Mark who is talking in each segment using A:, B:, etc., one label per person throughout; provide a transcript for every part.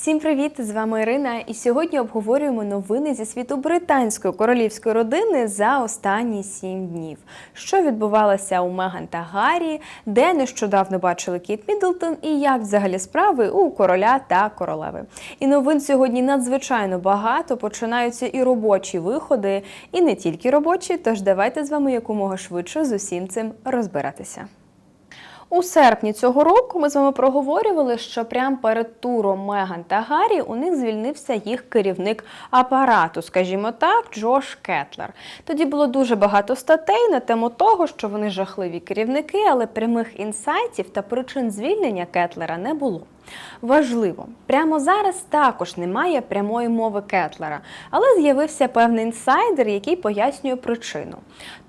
A: Всім привіт! З вами Ірина. І сьогодні обговорюємо новини зі світу британської королівської родини за останні сім днів. Що відбувалося у Меган та Гаррі, де нещодавно бачили Кіт Міддлтон і як взагалі справи у короля та королеви. І новин сьогодні надзвичайно багато. Починаються і робочі виходи, і не тільки робочі. Тож давайте з вами якомога швидше з усім цим розбиратися. У серпні цього року ми з вами проговорювали, що прямо перед туром Меган та Гаррі у них звільнився їх керівник апарату, скажімо так, Джош Кетлер. Тоді було дуже багато статей на тему того, що вони жахливі керівники, але прямих інсайтів та причин звільнення Кетлера не було. Важливо, прямо зараз також немає прямої мови Кетлера, але з'явився певний інсайдер, який пояснює причину.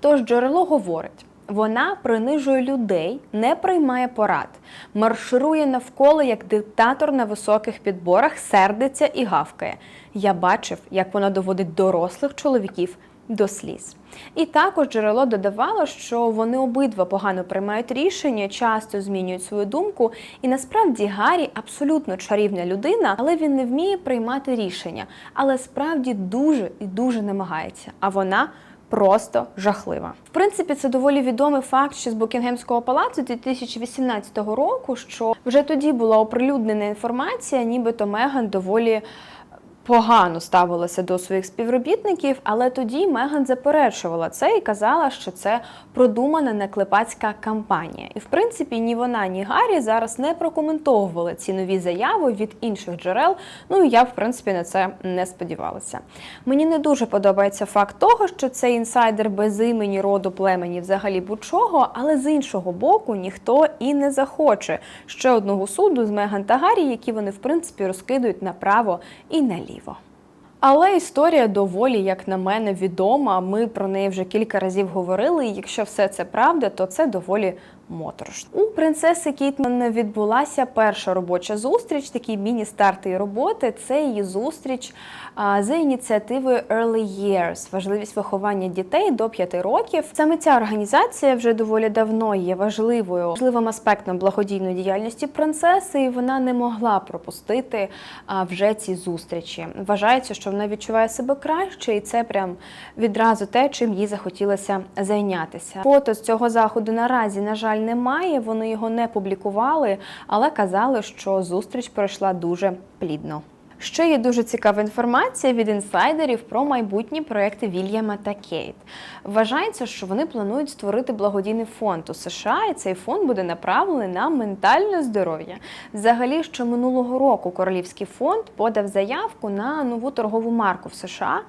A: Тож джерело говорить. Вона принижує людей, не приймає порад, марширує навколо як диктатор на високих підборах, сердиться і гавкає. Я бачив, як вона доводить дорослих чоловіків до сліз. І також джерело додавало, що вони обидва погано приймають рішення, часто змінюють свою думку. І насправді Гаррі абсолютно чарівна людина, але він не вміє приймати рішення, але справді дуже і дуже намагається. А вона просто жахлива. В принципі, це доволі відомий факт ще з Букінгемського палацу 2018 року, що вже тоді була оприлюднена інформація, нібито Меган доволі. Погано ставилася до своїх співробітників, але тоді Меган заперечувала це і казала, що це продумана наклепацька кампанія. І в принципі ні вона, ні Гаррі зараз не прокоментовували ці нові заяви від інших джерел. Ну і я, в принципі, на це не сподівалася. Мені не дуже подобається факт того, що цей інсайдер без імені роду племені взагалі будь-чого, але з іншого боку ніхто і не захоче ще одного суду з Меган та Гаррі, які вони в принципі розкидують направо і наліво. Але історія доволі, як на мене, відома. Ми про неї вже кілька разів говорили. І якщо все це правда, то це доволі моторошно. У принцеси Кітман відбулася перша робоча зустріч, такий міні-старт її роботи. Це її зустріч за ініціативою Early Years, важливість виховання дітей до 5 років. Саме ця організація вже доволі давно є важливою, важливим аспектом благодійної діяльності принцеси, і вона не могла пропустити вже ці зустрічі. Вважається, що вона відчуває себе краще, і це прям відразу те, чим їй захотілося зайнятися. Фото з цього заходу наразі, на жаль, немає. Вони його не публікували, але казали, що зустріч пройшла дуже плідно. Ще є дуже цікава інформація від інсайдерів про майбутні проекти Вільяма та Кейт. Вважається, що вони планують створити благодійний фонд у США, і цей фонд буде направлений на ментальне здоров'я. Взагалі, ще минулого року Королівський фонд подав заявку на нову торгову марку в США,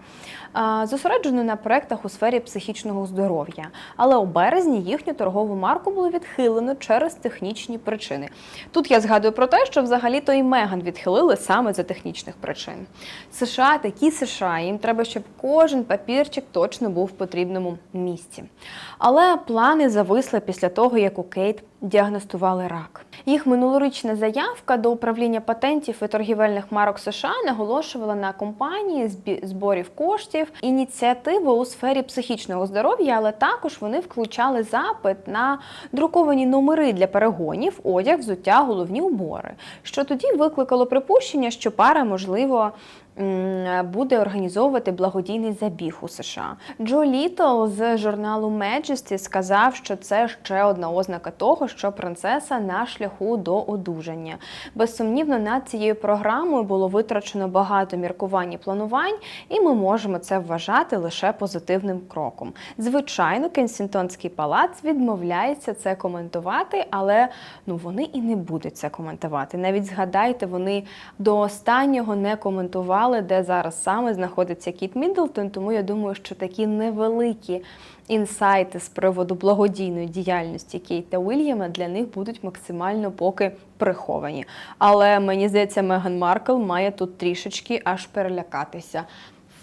A: зосереджену на проектах у сфері психічного здоров'я. Але у березні їхню торгову марку було відхилено через технічні причини. Тут я згадую про те, що взагалі то і Меган відхилили саме за технічних причин. США такі США, їм треба, щоб кожен папірчик точно був в потрібному місці. Але плани зависли після того, як у Кейт діагностували рак. Їх минулорічна заявка до управління патентів і торгівельних марок США наголошувала на компанії зборів коштів, ініціативи у сфері психічного здоров'я, але також вони включали запит на друковані номери для перегонів, одяг, взуття, головні убори. Що тоді викликало припущення, що пара можливо буде організовувати благодійний забіг у США. Джо Літл з журналу Majesty сказав, що це ще одна ознака того, що принцеса на шляху до одужання. Безсумнівно, над цією програмою було витрачено багато міркувань і планувань, і ми можемо це вважати лише позитивним кроком. Звичайно, Кенсінгтонський палац відмовляється це коментувати, але ну вони і не будуть це коментувати. Навіть згадайте, вони до останнього не коментували де зараз саме знаходиться Кіт Міддлтон, тому я думаю, що такі невеликі інсайти з приводу благодійної діяльності Кейта Уільяма для них будуть максимально поки приховані. Але мені здається, Меган Маркл має тут трішечки аж перелякатися.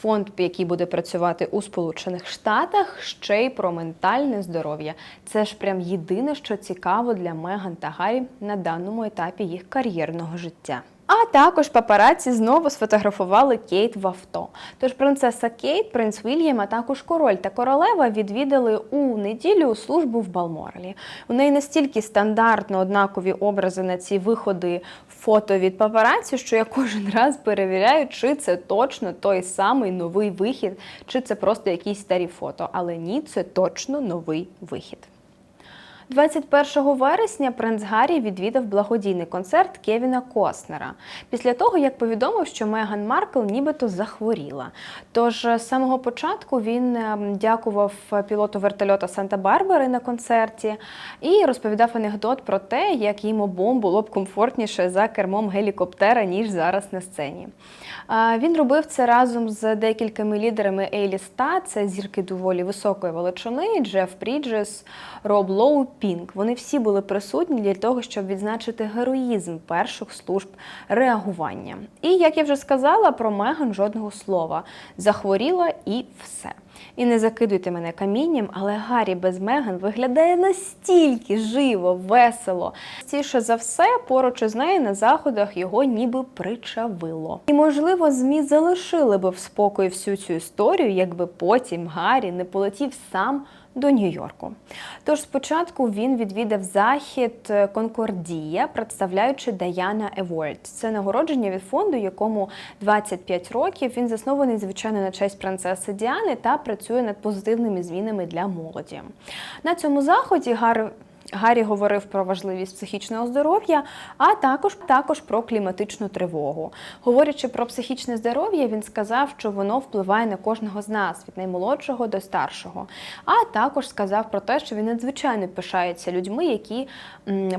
A: Фонд, який буде працювати у Сполучених Штатах, ще й про ментальне здоров'я. Це ж прям єдине, що цікаво для Меган та Гаррі на даному етапі їх кар'єрного життя. А також папараці знову сфотографували Кейт в авто. Тож принцеса Кейт, принц Вільям, а також король та королева відвідали у неділю службу в Балморалі. У неї настільки стандартно однакові образи на ці виходи фото від папараці, що я кожен раз перевіряю, чи це точно той самий новий вихід, чи це просто якісь старі фото. Але ні, це точно новий вихід. 21 вересня принц Гаррі відвідав благодійний концерт Кевіна Костнера після того, як повідомив, що Меган Маркл нібито захворіла. Тож з самого початку він е, дякував пілоту вертольота Санта-Барбари на концерті і розповідав анекдот про те, як їм обом було б комфортніше за кермом гелікоптера, ніж зараз на сцені. Він робив це разом з декількома лідерами Ейлі Ста, це зірки доволі високої величини, Джеф Пріджес, Роб Лоу, Пінк. Вони всі були присутні для того, щоб відзначити героїзм перших служб реагування. І як я вже сказала, про Меган жодного слова. Захворіла і все. І не закидуйте мене камінням, але Гаррі без Меган виглядає настільки живо, весело. Стіше за все, поруч із нею на заходах його ніби причавило. І, можливо, ЗМІ залишили би в спокої всю цю історію, якби потім Гаррі не полетів сам до Нью-Йорку. Тож спочатку він відвідав захід Конкордія, представляючи Даяна Еворд. Це нагородження від фонду, якому 25 років. Він заснований, звичайно, на честь принцеси Діани та працює над позитивними змінами для молоді. На цьому заході Гар Гаррі говорив про важливість психічного здоров'я, а також також про кліматичну тривогу. Говорячи про психічне здоров'я, він сказав, що воно впливає на кожного з нас від наймолодшого до старшого. А також сказав про те, що він надзвичайно пишається людьми, які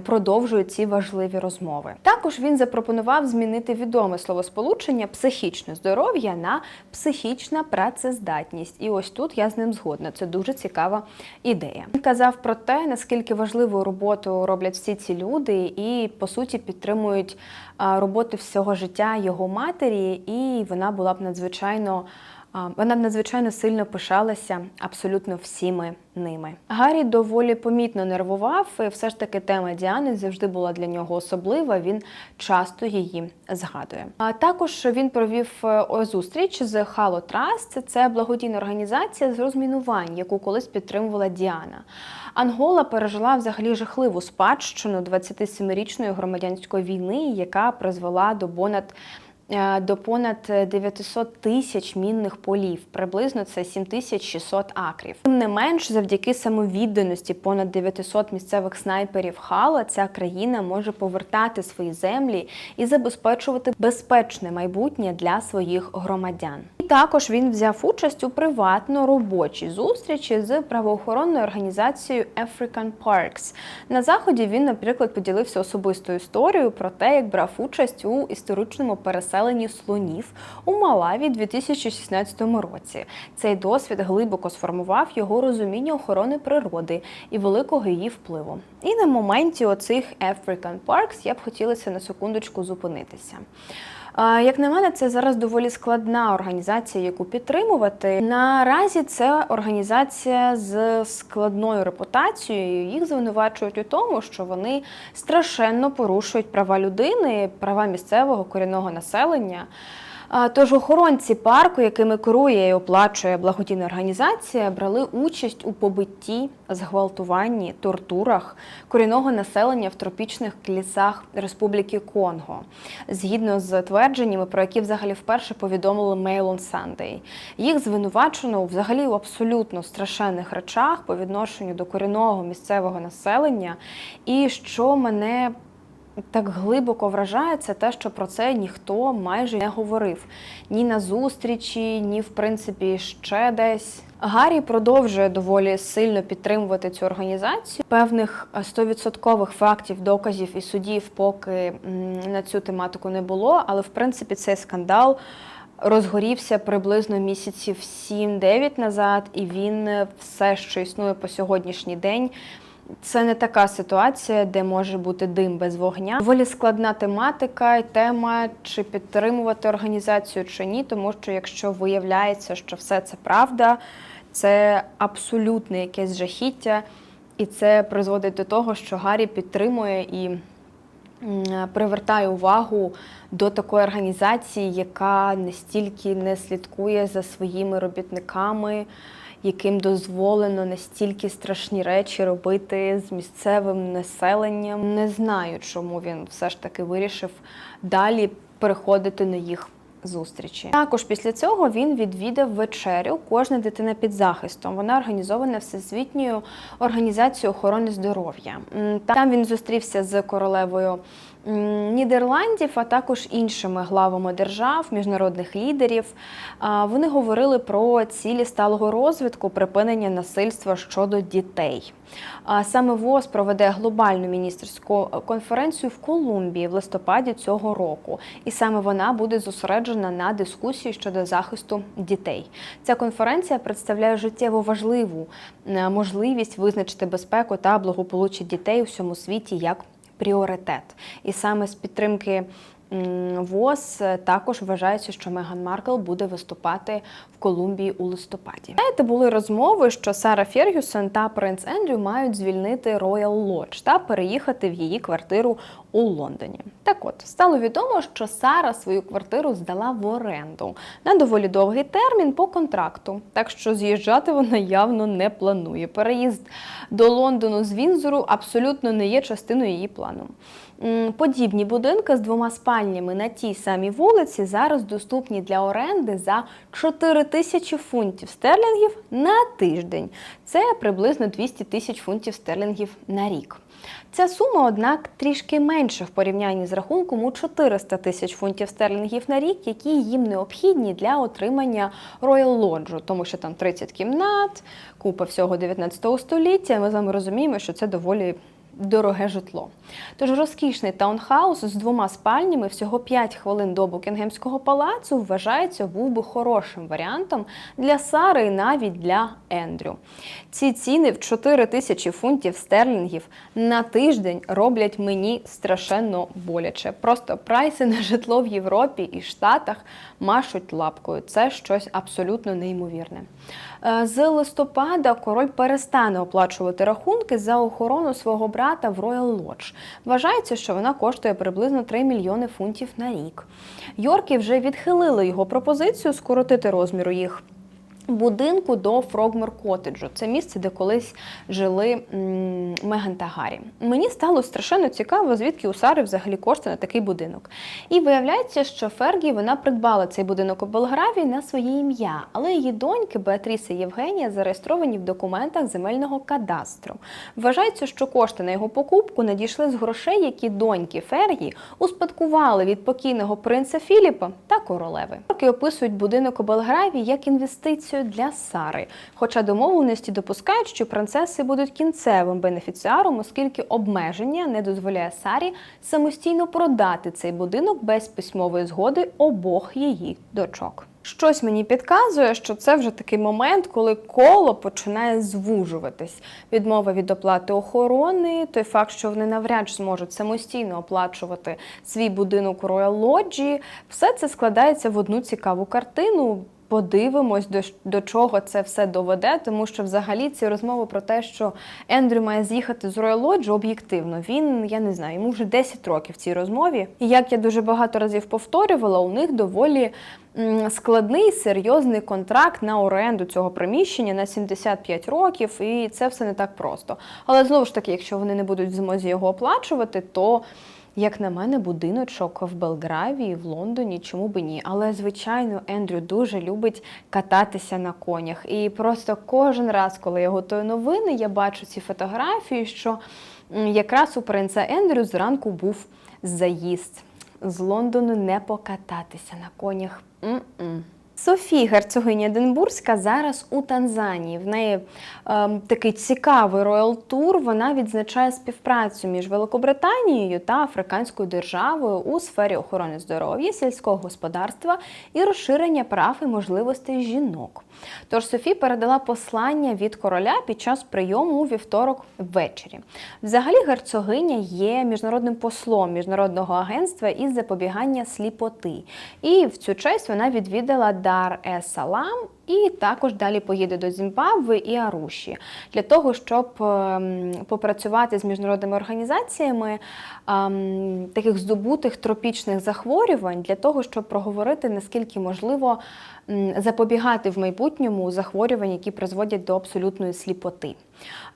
A: продовжують ці важливі розмови. Також він запропонував змінити відоме словосполучення психічне здоров'я на психічна працездатність. І ось тут я з ним згодна. Це дуже цікава ідея. Він казав про те, наскільки важливо важливу роботу роблять всі ці люди, і по суті підтримують роботу всього життя його матері, і вона була б надзвичайно. Вона надзвичайно сильно пишалася абсолютно всіми ними. Гаррі доволі помітно нервував, і все ж таки тема Діани завжди була для нього особлива. Він часто її згадує. А також він провів е, зустріч з Halo Trust. Це благодійна організація з розмінувань, яку колись підтримувала Діана. Ангола пережила взагалі жахливу спадщину 27-річної громадянської війни, яка призвела до понад до понад 900 тисяч мінних полів, приблизно це 7600 акрів. Тим не менш, завдяки самовідданості понад 900 місцевих снайперів Хала ця країна може повертати свої землі і забезпечувати безпечне майбутнє для своїх громадян. Також він взяв участь у приватно робочій зустрічі з правоохоронною організацією African Parks. На заході він, наприклад, поділився особистою історією про те, як брав участь у історичному переселенні слонів у Малаві 2016 році. Цей досвід глибоко сформував його розуміння охорони природи і великого її впливу. І на моменті оцих African Parks я б хотілося на секундочку зупинитися. Як на мене, це зараз доволі складна організація, яку підтримувати. Наразі це організація з складною репутацією. Їх звинувачують у тому, що вони страшенно порушують права людини, права місцевого корінного населення. Тож охоронці парку, якими керує і оплачує благодійна організація, брали участь у побитті, зґвалтуванні, тортурах корінного населення в тропічних лісах Республіки Конго, згідно з твердженнями, про які взагалі вперше повідомили Mail on Sunday. Їх звинувачено взагалі у абсолютно страшенних речах по відношенню до корінного місцевого населення, і що мене так глибоко вражає це те, що про це ніхто майже не говорив ні на зустрічі, ні в принципі ще десь. Гаррі продовжує доволі сильно підтримувати цю організацію. Певних 100% фактів, доказів і судів, поки на цю тематику не було. Але в принципі цей скандал розгорівся приблизно місяців 7-9 назад, і він все, що існує по сьогоднішній день. Це не така ситуація, де може бути дим без вогня. Доволі складна тематика і тема, чи підтримувати організацію чи ні, тому що якщо виявляється, що все це правда, це абсолютне якесь жахіття, і це призводить до того, що Гаррі підтримує і привертає увагу до такої організації, яка настільки не слідкує за своїми робітниками, яким дозволено настільки страшні речі робити з місцевим населенням. Не знаю, чому він все ж таки вирішив далі переходити на їх. Зустрічі також після цього він відвідав вечерю Кожна дитина під захистом. Вона організована всесвітньою організацією охорони здоров'я. Там він зустрівся з королевою Нідерландів, а також іншими главами держав, міжнародних лідерів. Вони говорили про цілі сталого розвитку, припинення насильства щодо дітей. Саме ВОЗ проведе глобальну міністерську конференцію в Колумбії в листопаді цього року, і саме вона буде зосереджена на дискусії щодо захисту дітей. Ця конференція представляє життєво важливу е, можливість визначити безпеку та благополуччя дітей у всьому світі як пріоритет. І саме з підтримки ВОЗ е, також вважається, що Меган Маркл буде виступати в Колумбії у листопаді. Знаєте, були розмови, що Сара Фергюсон та принц Ендрю мають звільнити Роял Лодж та переїхати в її квартиру у Лондоні. Так от стало відомо, що Сара свою квартиру здала в оренду на доволі довгий термін по контракту. Так що з'їжджати вона явно не планує. Переїзд до Лондону з Вінзору абсолютно не є частиною її плану. Подібні будинки з двома спальнями на тій самій вулиці зараз доступні для оренди за 4 тисячі фунтів стерлінгів на тиждень. Це приблизно 200 тисяч фунтів стерлінгів на рік. Ця сума, однак, трішки менша в порівнянні з рахунком у 400 тисяч фунтів стерлінгів на рік, які їм необхідні для отримання Royal Lodge, тому що там 30 кімнат, купа всього 19 століття. Ми з вами розуміємо, що це доволі дороге житло. Тож розкішний таунхаус з двома спальнями всього 5 хвилин до Букінгемського палацу вважається був би хорошим варіантом для Сари і навіть для Ендрю. Ці ціни в 4 тисячі фунтів стерлінгів на тиждень роблять мені страшенно боляче. Просто прайси на житло в Європі і Штатах машуть лапкою. Це щось абсолютно неймовірне. Е, З листопада король перестане оплачувати рахунки за охорону свого брата в Royal Lodge. Вважається, що вона коштує приблизно 3 мільйони фунтів на рік. Йорки вже відхилили його пропозицію скоротити розміру їх. Будинку до Фрогмор Коттеджу. Це місце, де колись жили Меган та Гаррі. Мені стало страшенно цікаво, звідки у Сари взагалі кошти на такий будинок. І виявляється, що Фергі вона придбала цей будинок у Белгравії на своє ім'я, але її доньки Беатріса Євгенія зареєстровані в документах земельного кадастру. Вважається, що кошти на його покупку надійшли з грошей, які доньки Фергі успадкували від покійного принца Філіпа та королеви. Роки описують будинок у Белгравії як інвестицію для Сари. Хоча домовленості допускають, що принцеси будуть кінцевим бенефіціаром, оскільки обмеження не дозволяє Сарі самостійно продати цей будинок без письмової згоди обох її дочок. Щось мені підказує, що це вже такий момент, коли коло починає звужуватись. Відмова від оплати охорони, той факт, що вони навряд чи зможуть самостійно оплачувати свій будинок у Royal Lodge, все це складається в одну цікаву картину. Подивимось, до, до чого це все доведе, тому що взагалі ці розмови про те, що Ендрю має з'їхати з Royal Lodge, об'єктивно. Він, я не знаю, йому вже 10 років в цій розмові. І як я дуже багато разів повторювала, у них доволі складний серйозний контракт на оренду цього приміщення на 75 років, і це все не так просто. Але знову ж таки, якщо вони не будуть в змозі його оплачувати, то як на мене, будиночок в Белгравії, в Лондоні, чому би ні? Але звичайно, Ендрю дуже любить кататися на конях. І просто кожен раз, коли я готую новини, я бачу ці фотографії, що якраз у принца Ендрю зранку був заїзд. З Лондону не покататися на конях. М-м. Софі, герцогиня Единбурзька, зараз у Танзанії. В неї ем, такий цікавий роял тур. Вона відзначає співпрацю між Великобританією та Африканською державою у сфері охорони здоров'я, сільського господарства і розширення прав і можливостей жінок. Тож Софі передала послання від короля під час прийому у вівторок ввечері. Взагалі, герцогиня є міжнародним послом міжнародного агентства із запобігання сліпоти. І в цю честь вона відвідала dar é salam і також далі поїде до Зімбабве і Аруші для того, щоб ем, попрацювати з міжнародними організаціями ем, таких здобутих тропічних захворювань, для того, щоб проговорити наскільки можливо запобігати в майбутньому захворювань, які призводять до абсолютної сліпоти.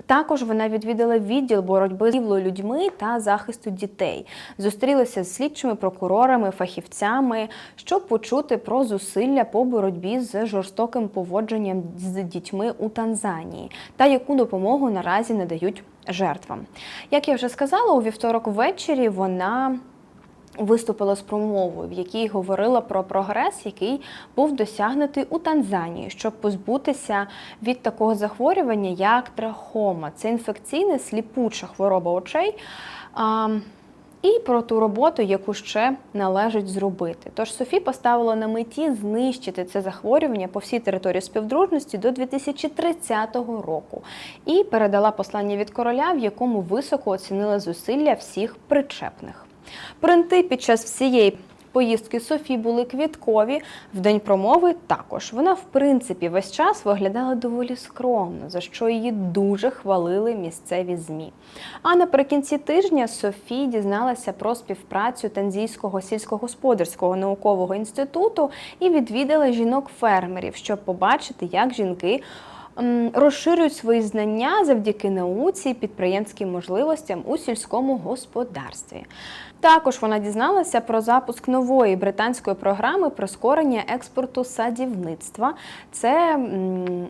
A: Також вона відвідала відділ боротьби з людьми та захисту дітей, зустрілася з слідчими прокурорами, фахівцями, щоб почути про зусилля по боротьбі з жорстоким поводженням з дітьми у Танзанії та яку допомогу наразі надають жертвам. Як я вже сказала, у вівторок ввечері вона виступила з промовою, в якій говорила про прогрес, який був досягнутий у Танзанії, щоб позбутися від такого захворювання, як трахома. Це інфекційна сліпуча хвороба очей. І про ту роботу, яку ще належить зробити. Тож Софі поставила на меті знищити це захворювання по всій території співдружності до 2030 року і передала послання від короля, в якому високо оцінила зусилля всіх причепних. Принти під час всієї поїздки Софі були квіткові. В день промови також. Вона, в принципі, весь час виглядала доволі скромно, за що її дуже хвалили місцеві ЗМІ. А наприкінці тижня Софі дізналася про співпрацю Танзійського сільськогосподарського наукового інституту і відвідала жінок-фермерів, щоб побачити, як жінки розширюють свої знання завдяки науці і підприємським можливостям у сільському господарстві. Також вона дізналася про запуск нової британської програми прискорення експорту садівництва. Це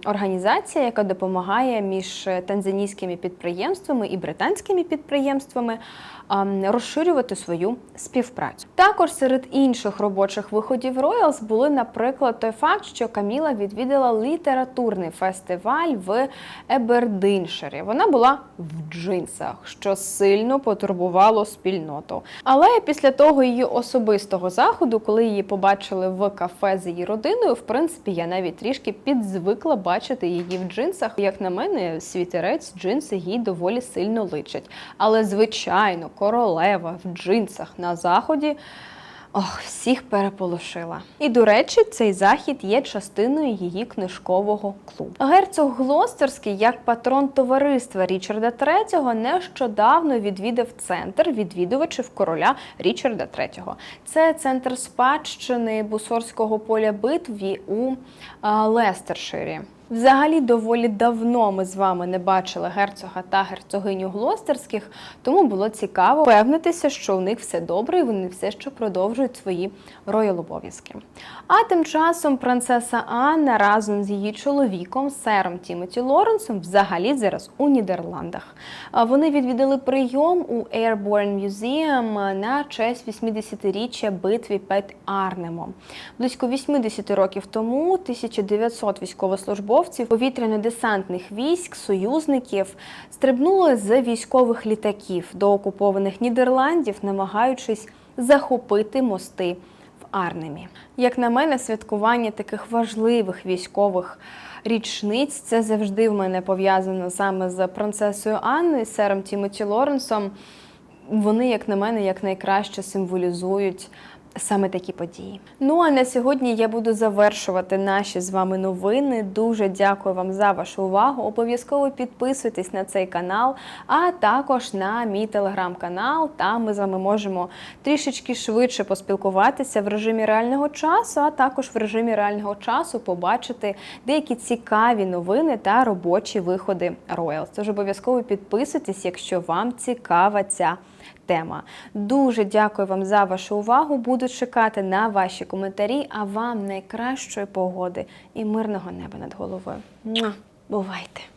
A: організація, яка допомагає між танзанійськими підприємствами і британськими підприємствами розширювати свою співпрацю. Також серед інших робочих виходів Royals були, наприклад, той факт, що Каміла відвідала літературний фестиваль в Ебердинширі. Вона була в джинсах, що сильно потурбувало спільноту. Але після того її особистого заходу, коли її побачили в кафе з її родиною, в принципі, я навіть трішки підзвикла бачити її в джинсах. Як на мене, світерець, джинси їй доволі сильно личать. Але, звичайно, королева в джинсах на заході. Ох, всіх переполошила. І до речі, цей захід є частиною її книжкового клубу. Герцог Глостерський, як патрон товариства Річарда III, нещодавно відвідав центр відвідувачів короля Річарда III. Це центр спадщини бусорського поля битві у Лестерширі. Взагалі, доволі давно ми з вами не бачили герцога та герцогиню Глостерських, тому було цікаво впевнитися, що у них все добре і вони все ще продовжують свої роял обов'язки. А тим часом принцеса Анна разом з її чоловіком, сером Тімоті Лоренсом, взагалі зараз у Нідерландах. Вони відвідали прийом у Airborne Museum на честь 80-річчя битві під Арнемом. Близько 80 років тому 1900 військовослужбовців повітряно-десантних військ союзників стрибнули з військових літаків до окупованих Нідерландів, намагаючись захопити мости в Арнемі. Як на мене, святкування таких важливих військових річниць це завжди в мене пов'язано саме з принцесою Анною, сером Тімоті Лоренсом. Вони, як на мене, якнайкраще символізують саме такі події. Ну а на сьогодні я буду завершувати наші з вами новини. Дуже дякую вам за вашу увагу. Обов'язково підписуйтесь на цей канал, а також на мій телеграм-канал. Там ми з вами можемо трішечки швидше поспілкуватися в режимі реального часу, а також в режимі реального часу побачити деякі цікаві новини та робочі виходи Royals. Тож обов'язково підписуйтесь, якщо вам цікава ця тема. Дуже дякую вам за вашу увагу. Буду чекати на ваші коментарі, а вам найкращої погоди і мирного неба над головою. Бувайте!